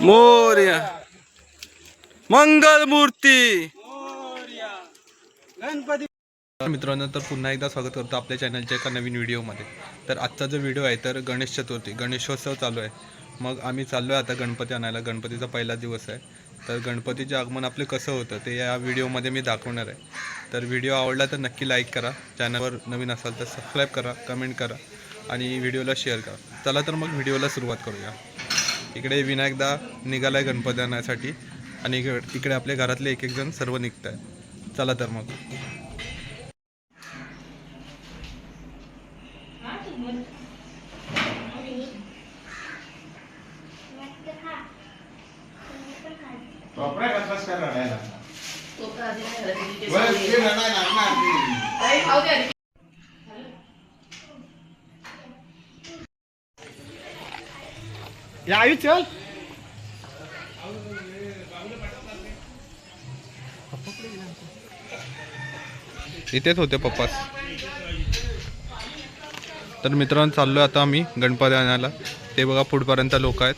मोर्या। मंगल मूर्ती गणपती मित्रांनो तर पुन्हा एकदा स्वागत करतो आपल्या चॅनलच्या एका नवीन व्हिडिओमध्ये. तर आजचा जो व्हिडिओ आहे तर गणेश चतुर्थी गणेशोत्सव चालू आहे. मग आम्ही चाललो आहे आता गणपती आणायला. गणपतीचा पहिला दिवस आहे. तर गणपतीचे आगमन आपले कसं होतं ते या व्हिडिओमध्ये मी दाखवणार आहे. तर व्हिडिओ आवडला तर नक्की लाईक करा. चॅनलवर नवीन असाल तर सबस्क्राईब करा कमेंट करा आणि व्हिडिओला शेअर करा. चला तर मग व्हिडिओला सुरुवात करूया. इकडे विनायकदा निघालाय गणपती आणण्यासाठी आणि इकडे इकडे आपल्या घरातले एक एक जण सर्व निघत आहेत चला तर मग. या आयु चल इथेच होते पप्पास तर मित्रांनो चाललो आता आम्ही गणपती आणायला. ते बघा पुढपर्यंत लोक आहेत.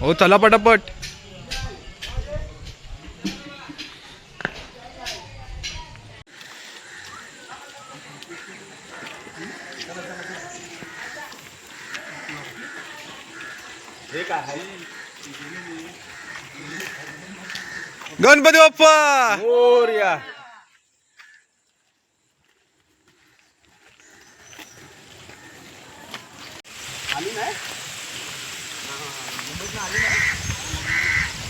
हो चला पटापट. गणपती बाप्पा! मोर्या.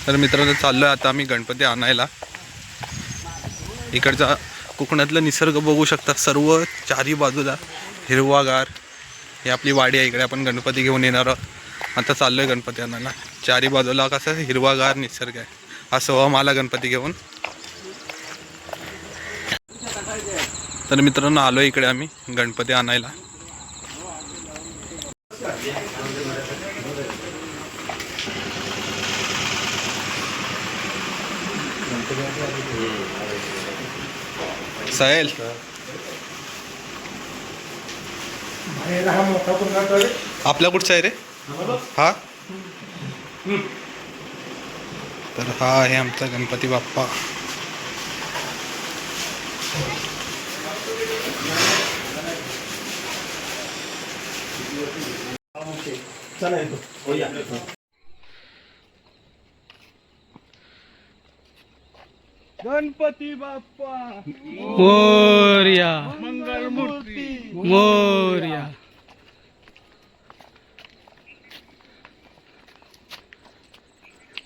तर मित्रांनो चाललोय आता आम्ही गणपती आणायला. इकडचा कोकणातलं निसर्ग बघू शकता सर्व चारी बाजूला हिरवागार. ही आपली वाडी आहे इकडे आपण गणपती घेऊन येणार आहोत. आता चाललोय गणपती आणायला. चारी बाजूला कसं हिरवागार निसर्ग आहे. हा हो मला गणपती घेऊन. तर मित्रांनो आलो इकडे आम्ही गणपती आणायला. साहेल. आपला कुठचा आहे रे? हा? तर हा आहे आमचा गणपती बाप्पा. गणपती बाप्पा. मोर्या. मंगल मूर्ती मोर्या एका एखादा चाल तरी आणायचं गणपती बाप्पा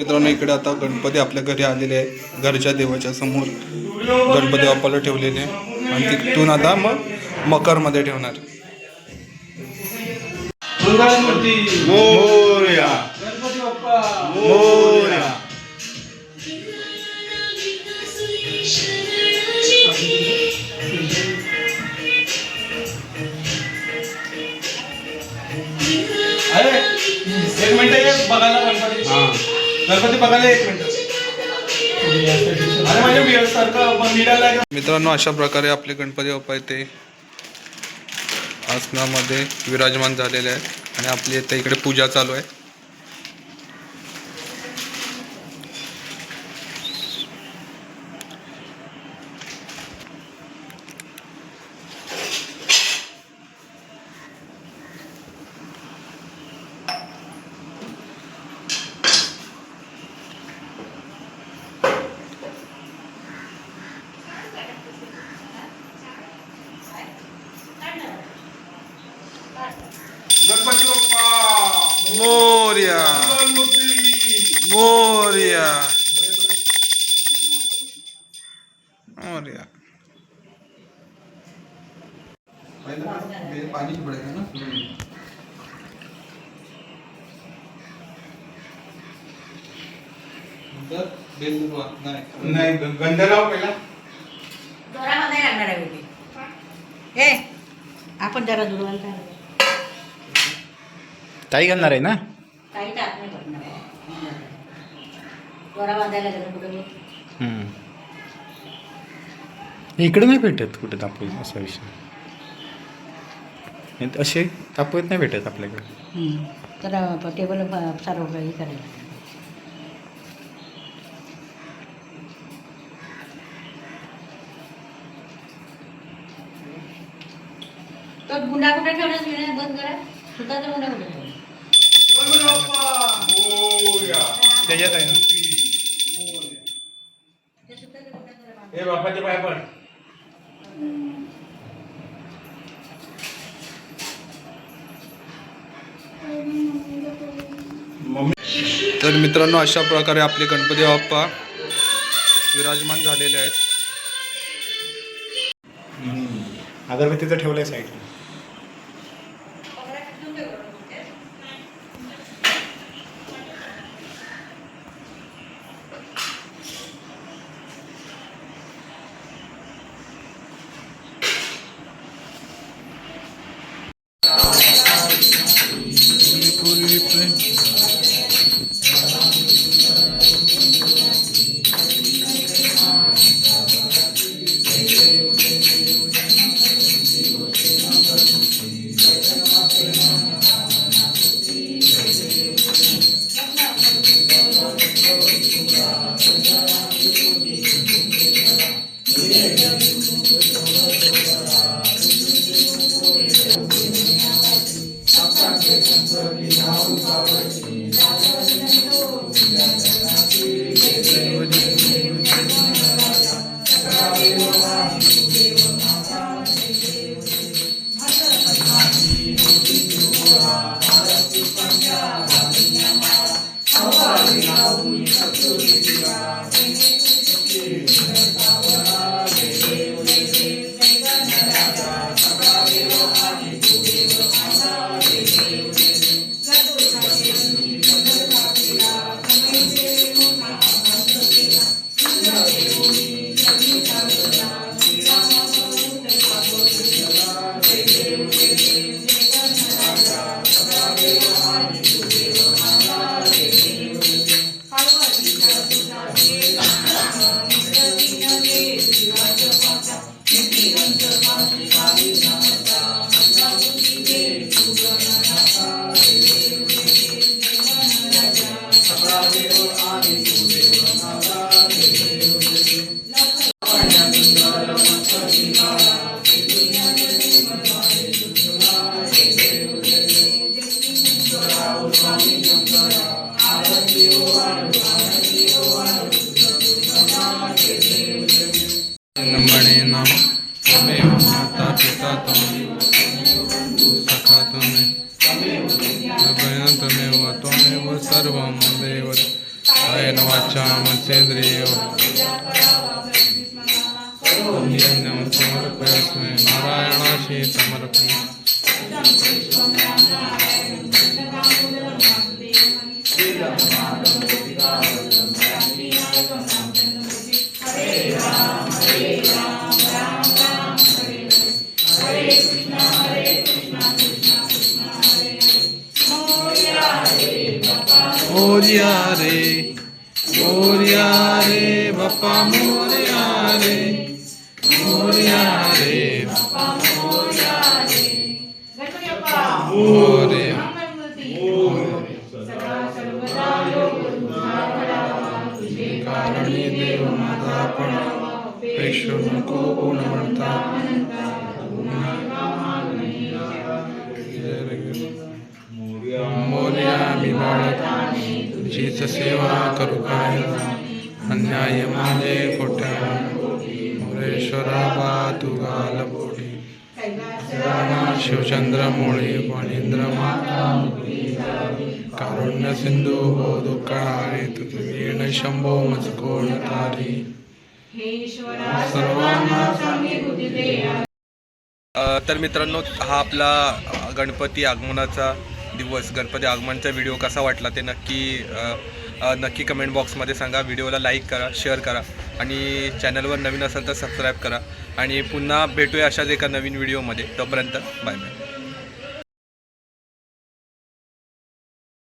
मित्रांनो इकडे आता गणपती आपल्या घरी आलेले आहे. घरच्या देवाच्या समोर गणपती बाप्पाला ठेवलेले आहे. आणि तिथून आता मग मकरमध्ये ठेवणार. मंगल मूर्ती मोरया. गणपती बघायला एक मिनिट. मित्रांनो अशा प्रकारे आपले गणपती बाप्पा इथे आसनामध्ये विराजमान झालेले आहेत आणि आपली इथे इकडे पूजा चालू आहे. मोर्या मोर्या मोर्या पाणी पडेगा ना नंतर बेल सुरुवात नाही नाही गंध लाव पहिला लागणार आहे हे आपण जरा दुर्वाल ताई घालणार आहे ना? काही टाक नाही करणार जोरा बांधायला गेलं कुठे हम्म. इकडे नाही भेटत कुठे तापवीत असा विषय. नाही तर असे तापवीत नाही भेटत आपल्याकडे. तर टेबल सारं हे करायला तो गुंडा कुठे ठेवण्यास बंद करा. सुताचा गुंडा कुठे त्याच्यात आहे ना. हे बापाचे पाय पड. तर मित्रांनो अशा प्रकारे आपले गणपती बाप्पा विराजमान झालेले आहेत. अगरबत्तीचं ठेवलंय साईडला Obrigada. ब्रह्मणे नाम तमेव माता पिता तमेव सखा तमेव तमेव तमेव त्वमेव सर्वं देव कायेन वाचा मनसेन्द्रियो यज्ञं समर्पयास्मि नारायणाशी समर्पयामि मोर्या रे मोर्या रे बाप्पा मोर्या रे मोर्या रे मोर्या कारणी देव माझा पण पेशू नको गुण म्हणता मोर्या मी बाळत तुझीच सेवा करू काय अन्याय माझे खोट्या मोरेश्वरा बा तू घाल पोटी शिवचंद्र मोळी फणींद्र माता कारुण्य सिंधू हो दुःखहारी तुझे शंभो मजकोण तारी सर्वांना तर मित्रांनो हा आपला गणपती आगमनाचा दिवस गणपती आगमनचा व्हिडिओ कसा वाटला ते नक्की नक्की कमेंट बॉक्समध्ये सांगा. व्हिडिओला लाईक करा शेअर करा आणि चॅनलवर नवीन असेल तर सबस्क्राईब करा. आणि पुन्हा भेटूया अशाच एका नवीन व्हिडिओमध्ये तोपर्यंत बाय बाय